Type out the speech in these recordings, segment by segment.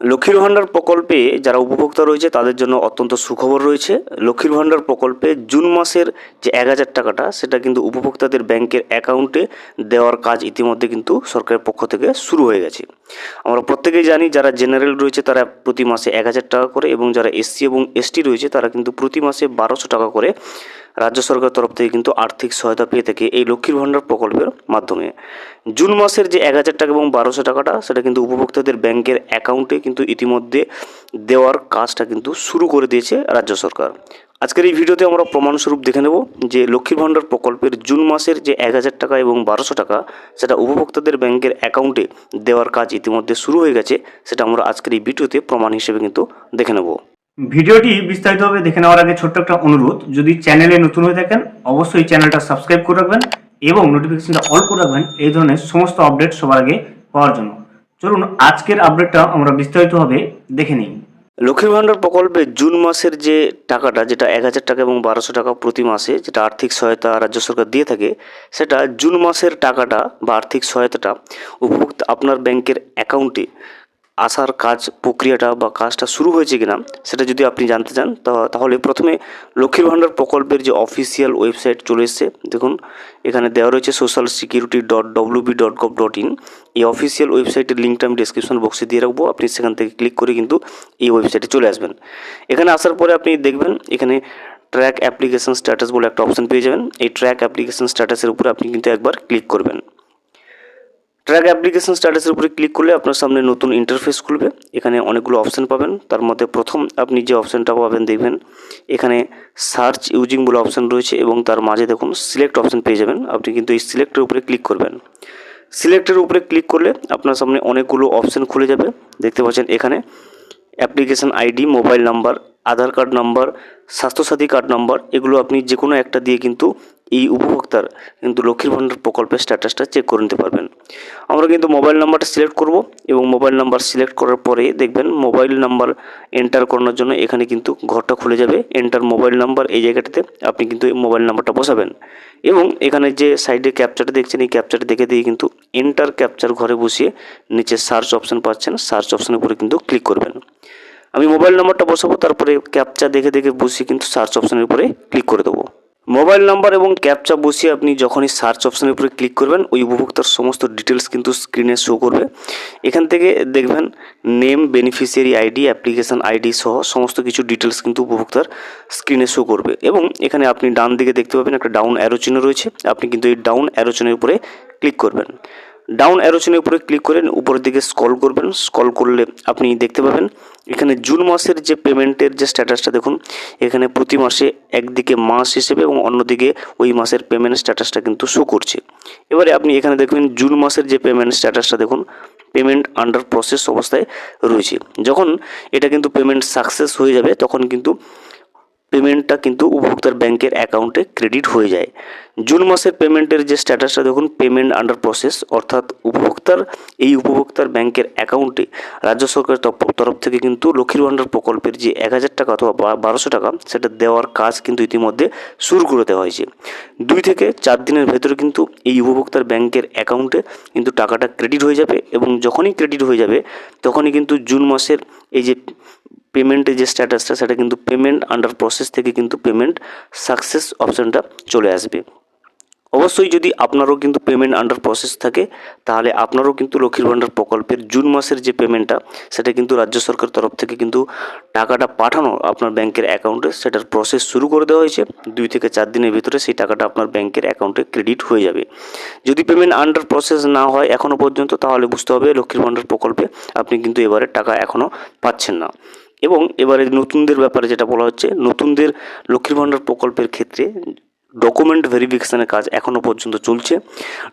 লক্ষ্মীর ভাণ্ডার প্রকল্পে যারা উপভোক্তা রয়েছে, তাদের জন্য অত্যন্ত সুখবর রয়েছে। লক্ষ্মীর ভাণ্ডার প্রকল্পে জুন মাসের যে এক হাজার টাকাটা, সেটা কিন্তু উপভোক্তাদের ব্যাংকের অ্যাকাউন্টে দেওয়ার কাজ ইতিমধ্যে কিন্তু সরকারের পক্ষ থেকে শুরু হয়ে গেছে। আমরা প্রত্যেকেই জানি, যারা জেনারেল রয়েছে, তারা প্রতি মাসে এক হাজার টাকা করে এবং যারা এসসি এবং এসটি রয়েছে, তারা কিন্তু প্রতি মাসে বারোশো টাকা করে রাজ্য সরকার তরফ থেকে কিন্তু আর্থিক সহায়তা পেয়ে থাকে এই লক্ষ্মীর ভাণ্ডার প্রকল্পের মাধ্যমে। জুন মাসের যে এক হাজার টাকা এবং বারোশো টাকাটা, সেটা কিন্তু উপভোক্তাদের ব্যাংকের অ্যাকাউন্টে কিন্তু ইতিমধ্যে দেওয়ার কাজটা কিন্তু শুরু করে দিয়েছে রাজ্য সরকার। আজকের এই ভিডিওতে আমরা প্রমাণস্বরূপ দেখে নেব যে লক্ষ্মীর ভাণ্ডার প্রকল্পের জুন মাসের যে এক হাজার টাকা এবং বারোশো টাকা, সেটা উপভোক্তাদের ব্যাংকের অ্যাকাউন্টে দেওয়ার কাজ ইতিমধ্যে শুরু হয়ে গেছে, সেটা আমরা আজকের এই ভিডিওতে প্রমাণ হিসেবে কিন্তু দেখে নেব। ভিডিওটি বিস্তারিতভাবে দেখে নেওয়ার আগে ছোট্ট একটা অনুরোধ, যদি চ্যানেলে নতুন হয়ে থাকেন, অবশ্যই চ্যানেলটা সাবস্ক্রাইব করে রাখবেন এবং নোটিফিকেশনটা অল করে রাখবেন, এই ধরনের সমস্ত আপডেট সবার আগে পাওয়ার জন্য। চলুন, আজকের আপডেটটা আমরা বিস্তারিতভাবে দেখে নিই। লক্ষ্মীর ভাণ্ডার প্রকল্পে জুন মাসের যে টাকাটা, যেটা এক হাজার টাকা এবং বারোশো টাকা প্রতি মাসে, যেটা আর্থিক সহায়তা রাজ্য সরকার দিয়ে থাকে, সেটা জুন মাসের টাকাটা বা আর্থিক সহায়তাটা উপভোক্তা আপনার ব্যাংকের অ্যাকাউন্টে আসার কাজ, প্রক্রিয়াটা বা কাজটা শুরু হয়েছে কিনা, সেটা যদি আপনি জানতে চান তাহলে প্রথমে লক্ষ্মীর ভাণ্ডার প্রকল্পের যে অফিসিয়াল ওয়েবসাইট চলে এসছে, দেখুন, এখানে দেওয়া রয়েছে social security dot WB dot gov dot in এই অফিসিয়াল ওয়েবসাইটের লিঙ্কটা আমি ডিসক্রিপশন বক্সে দিয়ে রাখব, আপনি সেখান থেকে ক্লিক করে কিন্তু এই ওয়েবসাইটে চলে আসবেন। এখানে আসার পরে আপনি দেখবেন, এখানে ট্র্যাক অ্যাপ্লিকেশন স্ট্যাটাস বলে একটা অপশন পেয়ে যাবেন। এই ট্র্যাক অ্যাপ্লিকেশন স্ট্যাটাসের উপরে আপনি কিন্তু একবার ক্লিক করবেন। ট্র্যাক অ্যাপ্লিকেশন স্ট্যাটাসের উপরে ক্লিক করলে আপনার সামনে নতুন ইন্টারফেস খুলবে। এখানে অনেকগুলো অপশান পাবেন। তার মধ্যে প্রথম আপনি যে অপশানটা পাবেন দেখবেন, এখানে সার্চ ইউজিং বলে অপশন রয়েছে এবং তার মাঝে দেখুন সিলেক্ট অপশন পেয়ে যাবেন। আপনি কিন্তু এই সিলেক্টের উপরে ক্লিক করবেন। সিলেক্টের উপরে ক্লিক করলে আপনার সামনে অনেকগুলো অপশান খুলে যাবে। দেখতে পাচ্ছেন এখানে application ID mobile number Aadhaar card number Swasthyasathi card number এগুলো আপনি যে কোনো একটা দিয়ে কিন্তু এই উপভোক্তার কিন্তু লক্ষ্মীর ভাণ্ডার প্রকল্পের স্ট্যাটাসটা চেক করে নিতে পারবেন। আমরা কিন্তু মোবাইল নাম্বারটা সিলেক্ট করব এবং মোবাইল নাম্বার সিলেক্ট করার পরে দেখবেন মোবাইল নাম্বার এন্টার করানোর জন্য এখানে কিন্তু ঘরটা খুলে যাবে। এন্টার মোবাইল নাম্বার এই জায়গাটাতে আপনি কিন্তু এই মোবাইল নাম্বারটা বসাবেন। এবং এখানে যে সাইডে ক্যাপচারটা দেখছেন, এই ক্যাপচারটা দেখে দিয়ে কিন্তু এন্টার ক্যাপচার ঘরে বসিয়ে নিচে সার্চ অপশন পাচ্ছেন। সার্চ অপশনের উপরে কিন্তু ক্লিক করবেন। আমি মোবাইল নাম্বারটা বসাবো, তারপরে ক্যাপচা দেখে দেখে বসিয়ে কিন্তু সার্চ অপশনের উপরে ক্লিক করে দেবো। মোবাইল নাম্বার এবং ক্যাপচা বসিয়ে আপনি যখনই সার্চ অপশনের উপরে ক্লিক করবেন, ওই উপভোক্তার সমস্ত ডিটেলস কিন্তু স্ক্রিনে শো করবে। এখান থেকে দেখবেন name beneficiary ID application ID সহ সমস্ত কিছু ডিটেলস কিন্তু উপভোক্তার স্ক্রিনে শো করবে। এবং এখানে আপনি ডান দিকে দেখতে পাবেন একটা ডাউন অ্যারো রয়েছে, আপনি কিন্তু এই ডাউন অ্যারো চিহ্নের উপরে ক্লিক করবেন। ডাউন অ্যারো চিহ্নের উপরে ক্লিক করেন উপরের দিকে স্কল করবেন। স্কল করলে আপনি দেখতে পাবেন, এখানে জুন মাসের যে পেমেন্টের যে স্ট্যাটাসটা দেখুন, এখানে প্রতি মাসে একদিকে মাস হিসেবে এবং অন্যদিকে ওই মাসের পেমেন্ট স্ট্যাটাসটা কিন্তু শো করছে। এবারে আপনি এখানে দেখবেন, জুন মাসের যে পেমেন্ট স্ট্যাটাসটা দেখুন পেমেন্ট আন্ডার প্রসেস অবস্থায় রয়েছে। যখন এটা কিন্তু পেমেন্ট সাকসেস হয়ে যাবে, তখন কিন্তু পেমেন্টটা কিন্তু উপভোক্তার ব্যাংকের অ্যাকাউন্টে ক্রেডিট হয়ে যায়। জুন মাসের পেমেন্টের যে স্ট্যাটাসটা দেখুন পেমেন্ট আন্ডার প্রসেস অর্থাৎ উপভোক্তার, এই উপভোক্তার ব্যাংকের অ্যাকাউন্টে রাজ্য সরকারের তরফ- থেকে কিন্তু লক্ষ্মীর ভাণ্ডার প্রকল্পের যে এক হাজার টাকা অথবা বারোশো টাকা, সেটা দেওয়ার কাজ কিন্তু ইতিমধ্যে শুরু করে দেওয়া হয়েছে। দুই থেকে চার দিনের ভেতরে কিন্তু এই উপভোক্তার ব্যাংকের অ্যাকাউন্টে কিন্তু টাকাটা ক্রেডিট হয়ে যাবে এবং যখনই ক্রেডিট হয়ে যাবে, তখনই কিন্তু জুন মাসের এই যে পেমেন্টের যে স্ট্যাটাসটা সেটা কিন্তু পেমেন্ট আন্ডার প্রসেস থেকে কিন্তু পেমেন্ট সাকসেস অপশানটা চলে আসবে। অবশ্যই যদি আপনারও কিন্তু পেমেন্ট আন্ডার প্রসেস থাকে, তাহলে আপনারও কিন্তু লক্ষ্মীর ভাণ্ডার প্রকল্পের জুন মাসের যে পেমেন্টটা সেটা কিন্তু রাজ্য সরকার তরফ থেকে কিন্তু টাকাটা পাঠানো আপনার ব্যাংকের অ্যাকাউন্টে সেটার প্রসেস শুরু করে দেওয়া হয়েছে। দুই থেকে চার দিনের ভিতরে সেই টাকাটা আপনার ব্যাংকের অ্যাকাউন্টে ক্রেডিট হয়ে যাবে। যদি পেমেন্ট আন্ডার প্রসেস না হয় এখনও পর্যন্ত, তাহলে বুঝতে হবে লক্ষ্মীর ভাণ্ডার প্রকল্পে আপনি কিন্তু এবারে টাকা এখনও পাচ্ছেন না। এবং এবারে নতুনদের ব্যাপারে যেটা বলা হচ্ছে, নতুনদের লক্ষ্মীর ভাণ্ডার প্রকল্পের ক্ষেত্রে ডকুমেন্ট ভেরিফিকেশানের কাজ এখনও পর্যন্ত চলছে।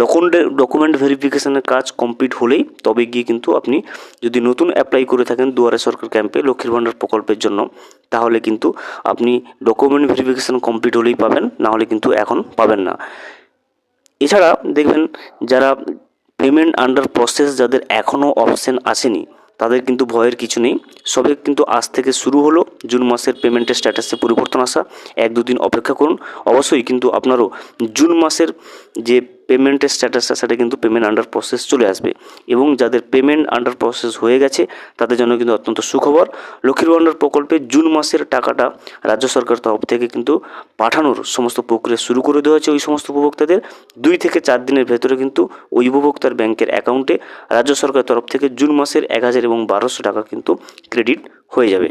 ডকুমেন্ট ডকুমেন্ট ভেরিফিকেশানের কাজ কমপ্লিট হলেই তবে গিয়ে কিন্তু আপনি যদি নতুন অ্যাপ্লাই করে থাকেন দুয়ারে সরকার ক্যাম্পে লক্ষ্মীর ভাণ্ডার প্রকল্পের জন্য, তাহলে কিন্তু আপনি ডকুমেন্ট ভেরিফিকেশান কমপ্লিট হলেই পাবেন না হলে কিন্তু এখন পাবেন না। এছাড়া দেখবেন যারা পেমেন্ট আন্ডার প্রসেস যাদের এখনও অপশান আসেনি তাদের কিন্তু ভয়ের কিছু নেই। সবে কিন্তু আজ থেকে শুরু হলো। জুন মাসের পেমেন্টের স্ট্যাটাসে পরিবর্তন আসা, এক দুদিন অপেক্ষা করুন। অবশ্যই কিন্তু আপনারও জুন মাসের যে পেমেন্টের স্ট্যাটাসটা সেটা কিন্তু পেমেন্ট আন্ডার প্রসেস চলে আসবে। এবং যাদের পেমেন্ট আন্ডার প্রসেস হয়ে গেছে, তাদের জন্য কিন্তু অত্যন্ত সুখবর। লক্ষ্মীর ভাণ্ডার প্রকল্পে জুন মাসের টাকাটা রাজ্য সরকার তরফ থেকে কিন্তু পাঠানোর সমস্ত প্রক্রিয়া শুরু করে দেওয়া হয়েছে ওই সমস্ত উপভোক্তাদের। দুই থেকে চার দিনের ভেতরে কিন্তু ওই উপভোক্তার ব্যাংকের অ্যাকাউন্টে রাজ্য সরকারের তরফ থেকে জুন মাসের এক হাজার এবং বারোশো টাকা কিন্তু ক্রেডিট হয়ে যাবে।